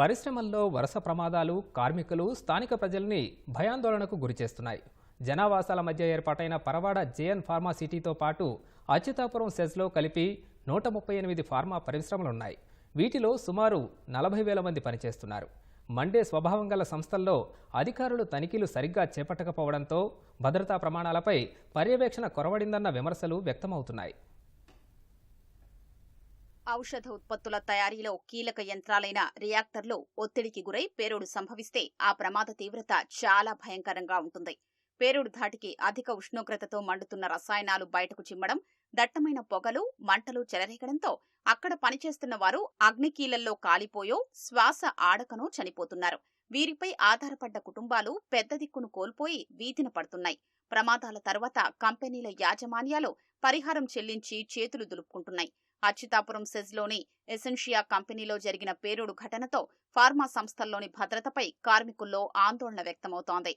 పరిశ్రమల్లో వరుస ప్రమాదాలు కార్మికులు స్థానిక ప్రజల్ని భయాందోళనకు గురిచేస్తున్నాయి. జనావాసాల మధ్య ఏర్పాటైన పరవాడ జేఎన్ ఫార్మా సిటీతో పాటు అచ్యుతాపురం సెజ్లో కలిపి నూట ముప్పై ఎనిమిది ఫార్మా పరిశ్రమలున్నాయి. వీటిలో సుమారు నలభై వేల మంది పనిచేస్తున్నారు. మండే స్వభావం గల సంస్థల్లో అధికారులు తనిఖీలు సరిగ్గా చేపట్టకపోవడంతో భద్రతా ప్రమాణాలపై పర్యవేక్షణ కొరవడిందన్న విమర్శలు వ్యక్తమవుతున్నాయి. ఔషధ ఉత్పత్తుల తయారీలో కీలక యంత్రాలైన రియాక్టర్లు ఒత్తిడికి గురై పేరుడు సంభవిస్తే ఆ ప్రమాద తీవ్రత చాలా భయంకరంగా ఉంటుంది. పేరుడు ధాటికి అధిక ఉష్ణోగ్రతతో మండుతున్న రసాయనాలు బయటకు చిమ్మడం దట్టమైన పొగలు మంటలు చెలరేగడంతో అక్కడ పనిచేస్తున్న వారు అగ్నికీలల్లో కాలిపోయో శ్వాస ఆడకనో చనిపోతున్నారు. వీరిపై ఆధారపడ్డ కుటుంబాలు పెద్ద దిక్కును కోల్పోయి వీధిన పడుతున్నాయి. ప్రమాదాల తర్వాత కంపెనీల యాజమాన్యాలు పరిహారం చెల్లించి చేతులు దులుపుకుంటున్నాయి. అచ్యుతాపురం సెజ్లోని ఎసెన్షియా కంపెనీలో జరిగిన పేరుడు ఘటనతో ఫార్మా సంస్థల్లోని భద్రతపై కార్మికుల్లో ఆందోళన వ్యక్తమవుతోంది.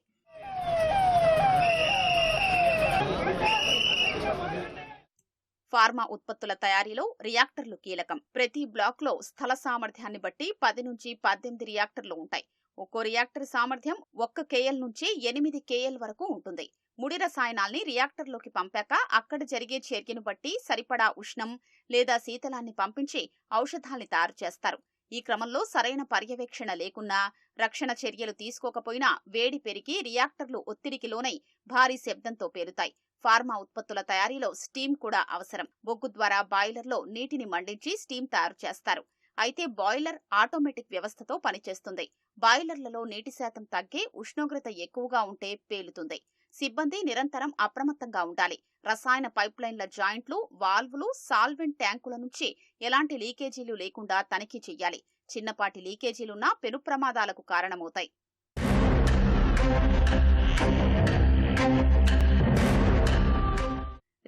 ఫార్మా ఉత్పత్తుల తయారీలో రియాక్టర్లు కీలకం. ప్రతి బ్లాక్లో స్థల సామర్థ్యాన్ని బట్టి పది నుంచి పద్దెనిమిది రియాక్టర్లు ఉంటాయి. ఒక్కో రియాక్టర్ సామర్థ్యం ఒక్క కేఎల్ నుంచి ఎనిమిది కేఎల్ వరకు ఉంటుంది. ముడి రసాయనాల్ని రియాక్టర్లోకి పంపాక అక్కడ జరిగే చర్యను బట్టి సరిపడా ఉష్ణం లేదా శీతలాన్ని పంపించి ఔషధాల్ని తయారు చేస్తారు. ఈ క్రమంలో సరైన పర్యవేక్షణ లేకున్నా రక్షణ చర్యలు తీసుకోకపోయినా వేడి పెరిగి రియాక్టర్లు ఒత్తిడికి లోనై భారీ శబ్దంతో పేరుతాయి. ఫార్మా ఉత్పత్తుల తయారీలో స్టీమ్ కూడా అవసరం. బొగ్గు ద్వారా బాయిలర్లో నీటిని మండించి స్టీమ్ తయారు చేస్తారు. అయితే బాయిలర్ ఆటోమేటిక్ వ్యవస్థతో పనిచేస్తుంది. బాయిలర్లలో నీటి శాతం తగ్గి ఉష్ణోగ్రత ఎక్కువగా ఉంటే పేలుతుంది. సిబ్బంది నిరంతరం అప్రమత్తంగా ఉండాలి. రసాయన పైప్లైన్ల జాయింట్లు వాల్వులు సాల్వెంట్ ట్యాంకుల నుంచి ఎలాంటి లీకేజీలు లేకుండా తనిఖీ చెయ్యాలి. చిన్నపాటి లీకేజీలున్నా పెను ప్రమాదాలకు కారణమవుతాయి.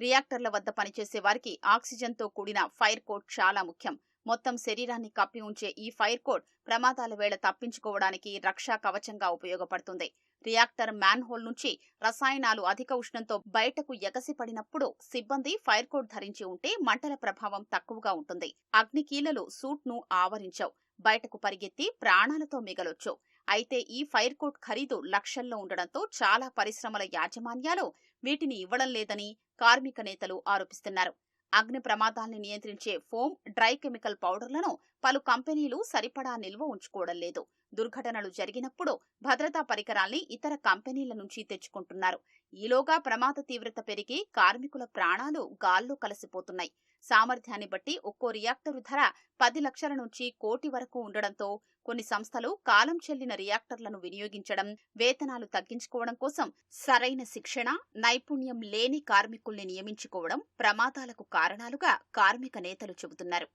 రియాక్టర్ల వద్ద పనిచేసే వారికి ఆక్సిజన్తో కూడిన ఫైర్ కోట్ చాలా ముఖ్యం. మొత్తం శరీరాన్ని కప్పి ఉంచే ఈ ఫైర్ కోట్ ప్రమాదాల వేళ తప్పించుకోవడానికి రక్షా కవచంగా ఉపయోగపడుతుంది. రియాక్టర్ మ్యాన్ హోల్ నుంచి రసాయనాలు అధిక ఉష్ణంతో బయటకు ఎగసిపడినప్పుడు సిబ్బంది ఫైర్ కోట్ ధరించి ఉంటే మంటల ప్రభావం తక్కువగా ఉంటుంది. అగ్నికీలలు సూట్ను ఆవరించవు. బయటకు పరిగెత్తి ప్రాణాలతో మిగలొచ్చు. అయితే ఈ ఫైర్ కోట్ ఖరీదు లక్షల్లో ఉండడంతో చాలా పరిశ్రమల యాజమాన్యాలు వీటిని ఇవ్వడం లేదని కార్మిక నేతలు ఆరోపిస్తున్నారు. అగ్ని ప్రమాదాల్ని నియంత్రించే ఫోమ్ డ్రై కెమికల్ పౌడర్లను పలు కంపెనీలు సరిపడా నిల్వ ఉంచుకోవడం లేదు. దుర్ఘటనలు జరిగినప్పుడు భద్రతా పరికరాల్ని ఇతర కంపెనీల నుంచి తెచ్చుకుంటున్నారు. ఈలోగా ప్రమాద తీవ్రత పెరిగి కార్మికుల ప్రాణాలు గాల్లో కలిసిపోతున్నాయి. సామర్థ్యాన్ని బట్టి ఒక్కో రియాక్టరు ధర పది లక్షల నుంచి కోటి వరకు ఉండడంతో కొన్ని సంస్థలు కాలం చెల్లిన రియాక్టర్లను వినియోగించడం వేతనాలు తగ్గించుకోవడం కోసం సరైన శిక్షణ నైపుణ్యం లేని కార్మికుల్ని నియమించుకోవడం ప్రమాదాలకు కారణాలుగా కార్మిక నేతలు చెబుతున్నారు.